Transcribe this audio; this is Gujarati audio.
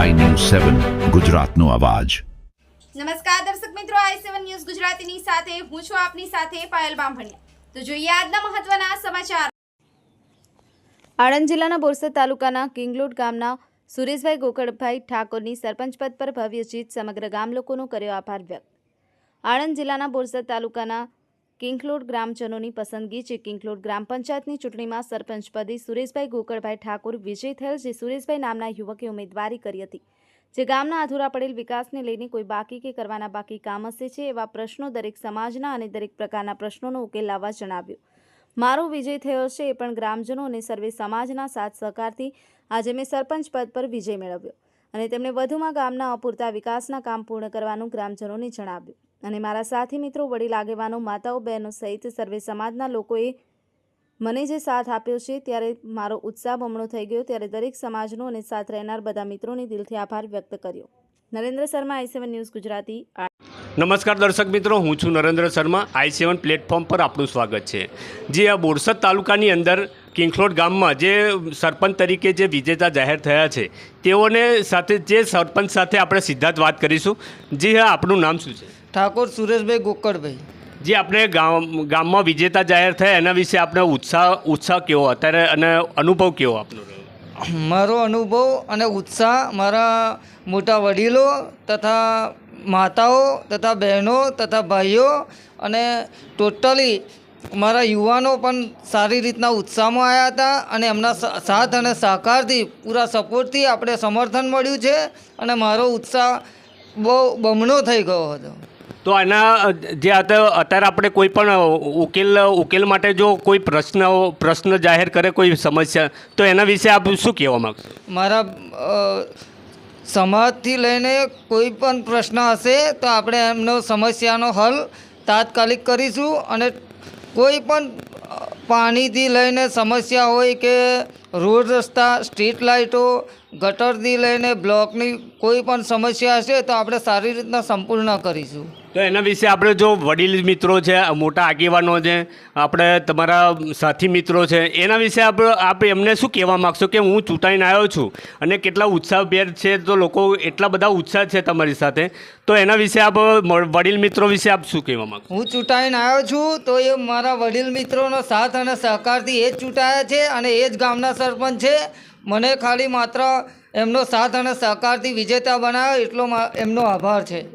સેવન ગુજરાતનો અવાજ. નમસ્કાર દર્શક મિત્રો આઈ સેવન ન્યૂઝ ગુજરાતીની સાથે, હું છું આપની સાથે પાયલ બામભણિયા. તો જોઈએ આજના મહત્વના સમાચાર. આણંદ જિલ્લાના બોરસદ તાલુકાના કિંગલોડ ગામના સુરેશભાઈ ગોકળભાઈ ઠાકોરની સરપંચ પદ પર ભવ્ય જીત સમગ્ર ગામ લોકોનો કર્યો આભાર વ્યક્ત. આણંદ જિલ્લાના બોરસદ તાલુકાના કિંગલોડ ગ્રામજનોની પસંદગી છે. કિંગલોડ ગ્રામ પંચાયતની ચૂંટણીમાં સરપંચ પદે સુરેશભાઈ ગોકળભાઈ ઠાકોર વિજય થયેલ, જે સુરેશભાઈ નામના યુવકે ઉમેદવારી કરી હતી. જે ગામના અધૂરા પડેલ વિકાસને લઈને કોઈ બાકી કે કરવાના બાકી કામ હશે છે એવા પ્રશ્નો દરેક સમાજના અને દરેક પ્રકારના પ્રશ્નોનો ઉકેલ લાવવા જણાવ્યું. મારો વિજય થયો છે એ પણ ગ્રામજનો અને સર્વે સમાજના સાથ સહકારથી આજે મેં સરપંચ પદ પર વિજય મેળવ્યો. અને તેમણે વધુમાં ગામના અપૂરતા વિકાસના કામ પૂર્ણ કરવાનું ગ્રામજનોને જણાવ્યું. અને મારા સાથી મિત્રો વડીલ આગેવાનો માતાઓ, બહેનો સહિત સર્વે સમાજના લોકોએ મને જે સાથ આપ્યો છે, ત્યારે મારો ઉત્સાહ બમણો થઈ ગયો. ત્યારે દરેક સમાજનો અને સાથ રહેનાર બધા મિત્રોને દિલથી આભાર વ્યક્ત કર્યો. Narendra Sharma, I seven news, Gujarati. નમસ્કાર દર્શક મિત્રો, હું છું Narendra Sharma. I seven platform પર આપનું સ્વાગત છે. જે આ બોરસદ તાલુકાની અંદર કિંખલોડ ગામમાં જે સરપંચ તરીકે જે વિજેતા જાહેર થયા છે, તેઓને સાથે, જે સરપંચ સાથે આપણે સીધા જ વાત કરીશું. જી હા, આપનું નામ શું છે? ઠાકોર સુરેશભાઈ ગોકળભાઈ જે આપણે ગામ ગામમાં વિજેતા જાહેર થયા એના વિશે આપણે ઉત્સાહ ઉત્સાહ કેવો? અત્યારે અને અનુભવ કેવો આપનો મારો અનુભવ અને ઉત્સાહ મારા મોટા વડીલો તથા માતાઓ તથા બહેનો તથા ભાઈઓ અને ટોટલી મારા યુવાનો પણ સારી રીતના ઉત્સાહમાં આવ્યા હતા અને એમના સાથ અને સહકારથી પૂરા સપોર્ટથી આપણે સમર્થન મળ્યું છે અને મારો ઉત્સાહ બહુ બમણો થઈ ગયો હતો. તો આના, જે અત્યારે આપણે કોઈ પણ ઉકેલ ઉકેલ માટે જો કોઈ પ્રશ્ન પ્રશ્ન જાહેર કરે, કોઈ સમસ્યા, તો એના વિશે આપ શું કહેવા માગશો? મારા સમાજથી લઈને કોઈ પણ પ્રશ્ન હશે, તો આપણે એમનો સમસ્યાનો હલ તાત્કાલિક કરીશું અને કોઈ પણ પાણીથી લઈને સમસ્યા હોય કે રોડ રસ્તા, સ્ટ્રીટ લાઇટો, ગટરથી લઈને બ્લોકની કોઈ પણ સમસ્યા હશે, તો આપણે સારી રીતના સંપૂર્ણ કરીશું. તો એના વિશે આપણે જો વડીલ મિત્રો છે મોટા આગેવાનો છે, આપણે તમારા સાથી મિત્રો છે, એના વિશે આપણે આપ એમને શું કહેવા માગશો કે હું ચૂંટાઈને આવ્યો છું અને કેટલા ઉત્સાહભેર છે તો લોકો એટલા બધા ઉત્સાહ છે તમારી સાથે, તો એના વિશે આપ વડીલ મિત્રો વિશે આપ શું કહેવા માગશો? હું ચૂંટાઈને આવ્યો છું, તો એ મારા વડીલ મિત્રોનો સાથ અને સહકારથી એ જ ચૂંટાયા છે અને એ જ ગામના સરપંચ છે. મને ખાલી માત્ર એમનો સાથ અને સહકારથી વિજેતા બનાવ્યો, એટલો એમનો આભાર છે.